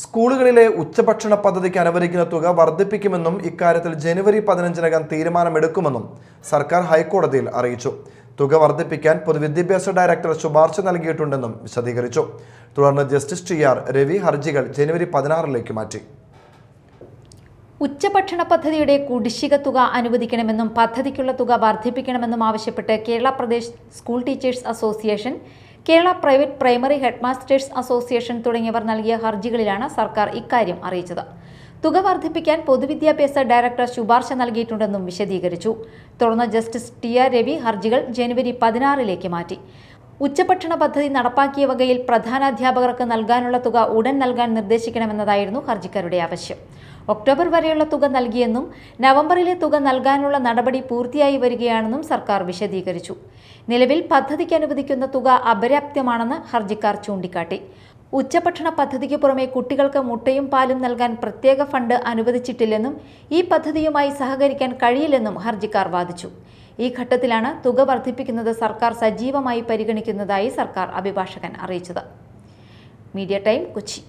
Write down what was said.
സ്കൂളുകളിലെ ഉച്ചഭക്ഷണ പദ്ധതിക്ക് അനുവദിക്കുന്ന തുക വർദ്ധിപ്പിക്കുമെന്നും ഇക്കാര്യത്തിൽ ജനുവരി പതിനഞ്ചിനകം തീരുമാനമെടുക്കുമെന്നും സർക്കാർ ഹൈക്കോടതിയിൽ അറിയിച്ചു. തുക വർദ്ധിപ്പിക്കാൻ പൊതുവിദ്യാഭ്യാസ ഡയറക്ടർ ശുപാർശ നൽകിയിട്ടുണ്ടെന്നും വിശദീകരിച്ചു. തുടർന്ന് ജസ്റ്റിസ് ടി ആർ രവി ഹർജികൾ ജനുവരി പതിനാറിലേക്ക് മാറ്റി. ഉച്ചഭക്ഷണ പദ്ധതിയുടെ കുടിശ്ശിക തുക അനുവദിക്കണമെന്നും പദ്ധതിക്കുള്ള തുക വർദ്ധിപ്പിക്കണമെന്നും ആവശ്യപ്പെട്ട് Kerala Pradesh school teachers association Kerala private primary headmasters association തുടങ്ങിയവർ നൽകിയ ഹർജികളിലാണ് സർക്കാർ ഇക്കാര്യം അറിയിച്ചത്. തുക വർദ്ധിപ്പിക്കാൻ പൊതുവിദ്യാഭ്യാസ ഡയറക്ടർ ശുപാർശ നൽകിയിട്ടുണ്ടെന്നും വിശദീകരിച്ചു. തുടർന്ന് ജസ്റ്റിസ് ടി ആർ രവി ഹർജികൾ ജനുവരി പതിനാറിലേക്ക് മാറ്റി. ഉച്ചഭക്ഷണ പദ്ധതി നടപ്പാക്കിയ വകയിൽ പ്രധാനാധ്യാപകർക്ക് നൽകാനുള്ള തുക ഉടൻ നൽകാൻ നിർദ്ദേശിക്കണമെന്നതായിരുന്നു ഹർജിക്കാരുടെ ആവശ്യം. ഒക്ടോബർ വരെയുള്ള തുക നൽകിയെന്നും നവംബറിലെ തുക നൽകാനുള്ള നടപടി പൂർത്തിയായി വരികയാണെന്നും സർക്കാർ വിശദീകരിച്ചു. നിലവിൽ പദ്ധതിക്ക് അനുവദിക്കുന്ന തുക അപര്യാപ്തമാണെന്ന് ഹർജിക്കാർ ചൂണ്ടിക്കാട്ടി. ഉച്ചഭക്ഷണ പദ്ധതിക്ക് പുറമെ കുട്ടികൾക്ക് മുട്ടയും പാലും നൽകാൻ പ്രത്യേക ഫണ്ട് അനുവദിച്ചിട്ടില്ലെന്നും ഈ പദ്ധതിയുമായി സഹകരിക്കാൻ കഴിയില്ലെന്നും ഹർജിക്കാർ വാദിച്ചു. ഈ ഘട്ടത്തിലാണ് തുക വർദ്ധിപ്പിക്കുന്നത് സർക്കാർ സജീവമായി പരിഗണിക്കുന്നതായി സർക്കാർ അഭിഭാഷകൻ അറിയിച്ചത്. Media time Kochi.